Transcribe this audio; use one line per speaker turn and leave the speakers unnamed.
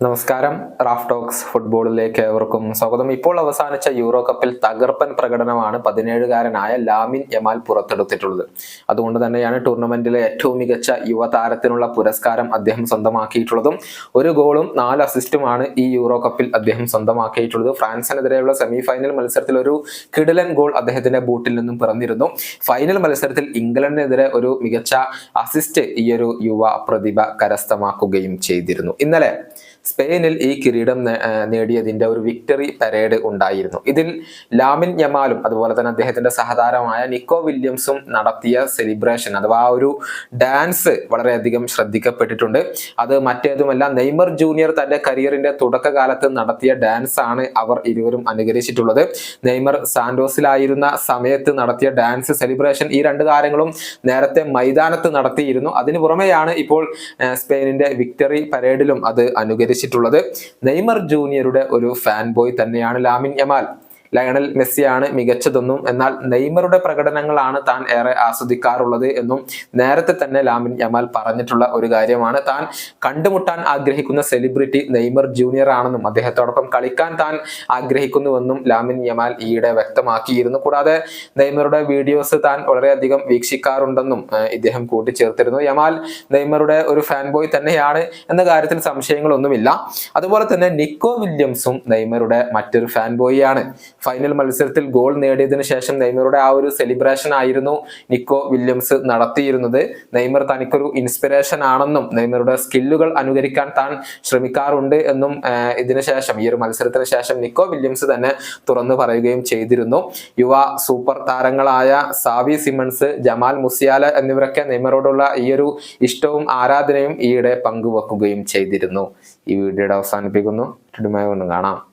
നമസ്കാരം. Raf talks ഫുട്ബോളിലേക്ക് ഏവർക്കും സ്വാഗതം. ഇപ്പോൾ അവസാനിച്ച യൂറോ കപ്പിൽ തകർപ്പൻ പ്രകടനമാണ് പതിനേഴുകാരനായ ലാമിൻ യമാൽ പുറത്തെടുത്തിട്ടുള്ളത്. അതുകൊണ്ട് തന്നെയാണ് ടൂർണമെന്റിലെ ഏറ്റവും മികച്ച യുവതാരത്തിനുള്ള പുരസ്കാരം അദ്ദേഹം സ്വന്തമാക്കിയിട്ടുള്ളതും ഒരു ഗോളും നാല് അസിസ്റ്റുമാണ് ഈ യൂറോ കപ്പിൽ അദ്ദേഹം സ്വന്തമാക്കിയിട്ടുള്ളത്. ഫ്രാൻസിനെതിരെയുള്ള സെമി ഫൈനൽ മത്സരത്തിൽ ഒരു കിടിലൻ ഗോൾ അദ്ദേഹത്തിന്റെ ബൂട്ടിൽ നിന്നും പിറന്നിരുന്നു. ഫൈനൽ മത്സരത്തിൽ ഇംഗ്ലണ്ടിനെതിരെ ഒരു മികച്ച അസിസ്റ്റ് ഈ ഒരു യുവ പ്രതിഭ കരസ്ഥമാക്കുകയും ചെയ്തിരുന്നു. ഇന്നലെ സ്പെയിനിൽ ഈ കിരീടം നേടിയതിന്റെ ഒരു വിക്ടറി പരേഡ് ഉണ്ടായിരുന്നു. ഇതിൽ ലാമിൻ യമാലും അതുപോലെ തന്നെ അദ്ദേഹത്തിന്റെ സഹതാരമായ നിക്കോ വില്യംസും നടത്തിയ സെലിബ്രേഷൻ അഥവാ ആ ഒരു ഡാൻസ് വളരെയധികം ശ്രദ്ധിക്കപ്പെട്ടിട്ടുണ്ട്. അത് മറ്റേതുമല്ല നെയ്മർ ജൂനിയർ തന്റെ കരിയറിന്റെ തുടക്കകാലത്ത് നടത്തിയ ഡാൻസ് ആണ് അവർ ഇരുവരും അനുകരിച്ചിട്ടുള്ളത്. നെയ്മർ സാന്റോസിലായിരുന്ന സമയത്ത് നടത്തിയ ഡാൻസ് സെലിബ്രേഷൻ ഈ രണ്ട് താരങ്ങളും നേരത്തെ മൈതാനത്ത് നടത്തിയിരുന്നു. അതിനു പുറമെയാണ് ഇപ്പോൾ സ്പെയിനിന്റെ വിക്ടറി പരേഡിലും അത് അനുകരിച്ചിട്ടുള്ളത് നെയ്മർ ജൂനിയറുടെ ഒരു ഫാൻ ബോയ് തന്നെയാണ് ലാമിൻ യമാൽ. ലയണൽ മെസ്സിയാണ് മികച്ചതെന്നും എന്നാൽ നെയ്മറുടെ പ്രകടനങ്ങളാണ് താൻ ഏറെ ആസ്വദിക്കാറുള്ളത് എന്നും നേരത്തെ തന്നെ ലാമിൻ യമാൽ പറഞ്ഞിട്ടുള്ള ഒരു കാര്യമാണ്. താൻ കണ്ടുമുട്ടാൻ ആഗ്രഹിക്കുന്ന സെലിബ്രിറ്റി നെയ്മർ ജൂനിയർ ആണെന്നും അദ്ദേഹത്തോടൊപ്പം കളിക്കാൻ താൻ ആഗ്രഹിക്കുന്നുവെന്നും ലാമിൻ യമാൽ ഈയിടെ വ്യക്തമാക്കിയിരുന്നു. കൂടാതെ നെയ്മറുടെ വീഡിയോസ് താൻ വളരെയധികം വീക്ഷിക്കാറുണ്ടെന്നും ഇദ്ദേഹം കൂട്ടിച്ചേർത്തിരുന്നു. യമാൽ നെയ്മറുടെ ഒരു ഫാൻ ബോയ് തന്നെയാണ് എന്ന കാര്യത്തിൽ സംശയങ്ങളൊന്നുമില്ല. അതുപോലെ തന്നെ നിക്കോ വില്യംസും നെയ്മറുടെ മറ്റൊരു ഫാൻ ബോയ് ആണ് ഫൈനൽ മത്സരത്തിൽ ഗോൾ നേടിയതിനു ശേഷം നെയ്മറുടെ ആ ഒരു സെലിബ്രേഷൻ ആയിരുന്നു നിക്കോ വില്യംസ് നടത്തിയിരുന്നത്. നെയ്മർ തനിക്കൊരു ഇൻസ്പിറേഷൻ ആണെന്നും നെയ്മറുടെ സ്കില്ലുകൾ അനുകരിക്കാൻ താൻ ശ്രമിക്കാറുണ്ട് എന്നും ഇതിനുശേഷം ശേഷം ഈ ഒരു മത്സരത്തിന് ശേഷം നിക്കോ വില്യംസ് തന്നെ തുറന്നു പറയുകയും ചെയ്തിരുന്നു. യുവ സൂപ്പർ താരങ്ങളായ സാവി സിമൺസ് ജമാൽ മുസിയാല എന്നിവരൊക്കെ നെയ്മറോടുള്ള ഈ ഒരു ഇഷ്ടവും ആരാധനയും ഈയിടെ പങ്കുവെക്കുകയും ചെയ്തിരുന്നു. ഈ വീഡിയോയുടെ അവസാനിപ്പിക്കുന്നു. കാണാം.